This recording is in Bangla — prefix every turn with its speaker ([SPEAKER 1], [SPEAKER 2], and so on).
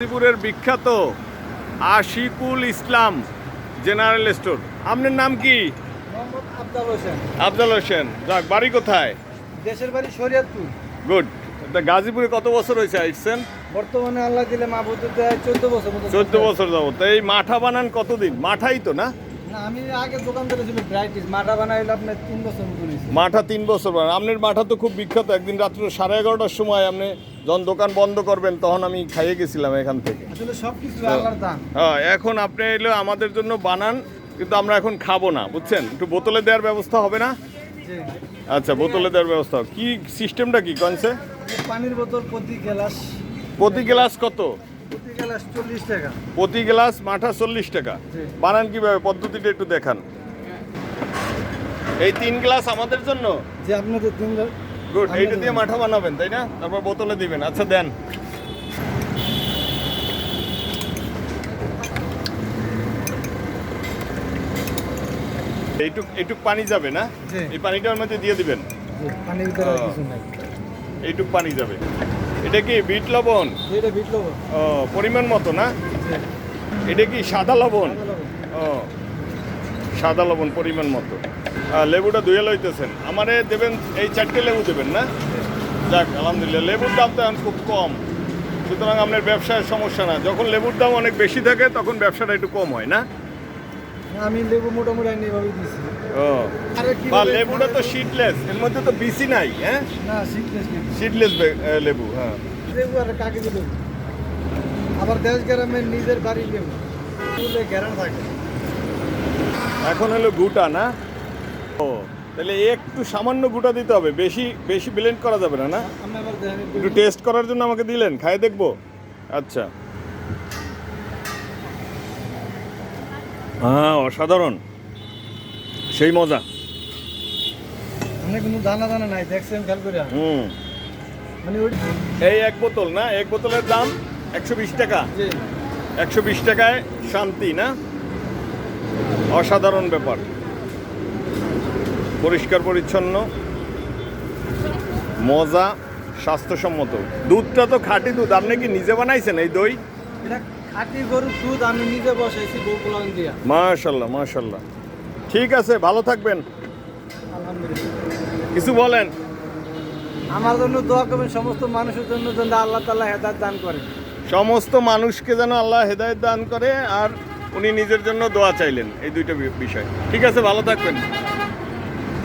[SPEAKER 1] গাজীপুরের বিখ্যাত আশিকুল ইসলাম জেনারেল স্টোর। আপনার নাম কি?
[SPEAKER 2] আফজাল হোসেন।
[SPEAKER 1] আফজাল হোসেন। যাক বাড়ি কোথায়?
[SPEAKER 2] দেশের বাড়ি শরীয়তপুর।
[SPEAKER 1] গুড। গাজীপুরে কত বছর হয়েছে আসছেন?
[SPEAKER 2] বর্তমানে আল্লাহ দিলে মাহবুদ চোদ্দ বছর
[SPEAKER 1] চোদ্দ বছর যাব তো এই মাঠা বানান কতদিন? মাঠাই তো না?
[SPEAKER 2] আমি আগে দোকান ধরে ছিল মাঠা বানাইলে আপনার তিন বছর
[SPEAKER 1] মাঠা তিন বছর বানান আপনার মাঠা তো খুব বিখ্যাত। একদিন রাত্র সাড়ে এগারোটার সময় আপনি যখন দোকান বন্ধ করবেন তখন আমি খাইয়ে গেছিলাম এখান থেকে।
[SPEAKER 2] আসলে সব কিছু আল্লাহর দান।
[SPEAKER 1] হ্যাঁ এখন আপনি এলো আমাদের জন্য বানান কিন্তু আমরা এখন খাব না বুঝছেন? একটু বোতলে দেওয়ার ব্যবস্থা হবে না? আচ্ছা বোতলে দেওয়ার ব্যবস্থা। কি সিস্টেমটা কি কনসে
[SPEAKER 2] পানির বোতল প্রতি গ্লাস।
[SPEAKER 1] প্রতি গ্লাস কত?
[SPEAKER 2] প্রতি গ্লাস
[SPEAKER 1] মাঠা চল্লিশ টাকা। বানান কীভাবে? পদ্ধতিটা একটু দেখান। এই তিন গ্লাস আমাদের জন্য?
[SPEAKER 2] যে আপনাদের তিন
[SPEAKER 1] গুড এইটা দিয়ে মাঠা বানাবেন তাই না? তারপর বোতলে দিবেন। আচ্ছা দেন। এইটুক এইটুক পানি যাবে না। এই পানিটার মধ্যে দিয়ে দিবেন।
[SPEAKER 2] পানির ভিতরে কিছু নাই।
[SPEAKER 1] এইটুক পানি যাবে। এটা কি বিট লবণ?
[SPEAKER 2] যেটা বিট লবণ।
[SPEAKER 1] ও পরিমাণ মতো না? এটা কি সাদা লবণ?
[SPEAKER 2] সাদা লবণ।
[SPEAKER 1] ও সাদা লবণ পরিমাণ মতো। লেবুটা ধুয়ে লইতেছেন। আমারে দেবেন এই চারটে লেবু দেবেন না? যাক আলহামদুলিল্লাহ লেবুর দাম তো এখন খুব কম। সুতরাং আপনার ব্যবসায় সমস্যা না। যখন লেবুর দাম অনেক বেশি থাকে তখন ব্যবসাটা একটু কম হয় না?
[SPEAKER 2] আমি লেবু মোটামুটি দিয়েছি।
[SPEAKER 1] ও। বা লেবুটা তো শীটলেস এর মধ্যে তো বিসি নাই হ্যাঁ?
[SPEAKER 2] না কিন্তু
[SPEAKER 1] শীটলেস লেবু হ্যাঁ।
[SPEAKER 2] লেবু আর কাকে লেবু আবার দেশ গ্রামের নিজের বাড়ির লেবু। ফুলে গ্যারান থাকে।
[SPEAKER 1] এখন হলো গুটা না? ও তাহলে একটু সামান্য গুটা দিতে হবে বেশি বেশি ব্লেন্ড করা যাবে না না? একটু টেস্ট করার জন্য আমাকে দিলেন খাই দেখব। আচ্ছা। হ্যাঁ অসাধারণ। সেই মজা।
[SPEAKER 2] মানে কোনো দানা দানা নাই দেখছেন খেয়াল করে
[SPEAKER 1] হুম।
[SPEAKER 2] মানে ওই
[SPEAKER 1] এই এক বোতল না? এক বোতলের দাম একশো বিশ টাকা। একশো বিশ টাকায় শান্তি না? অসাধারণ ব্যাপার। পরিষ্কার পরিচ্ছন্ন। মজা স্বাস্থ্যসম্মত। দুধটা তো খাঁটি দুধ আপনি কি নিজে বানাইছেন এই দই?
[SPEAKER 2] এটা খাঁটি গরুর দুধ আমি নিজে বসাইছি বউ পোলান দিয়া।
[SPEAKER 1] মাশাল্লাহ মাশাল্লাহ। ঠিক আছে ভালো থাকবেন। কিছু বলেন?
[SPEAKER 2] আমার জন্য দোয়া করবেন সমস্ত মানুষের জন্য যেন আল্লাহ তাল্লাহ হেদায়ত দান করে।
[SPEAKER 1] সমস্ত মানুষকে যেন আল্লাহ হেদায়ত দান করে আর উনি নিজের জন্য দোয়া চাইলেন এই দুইটা বিষয়। ঠিক আছে ভালো থাকবেন।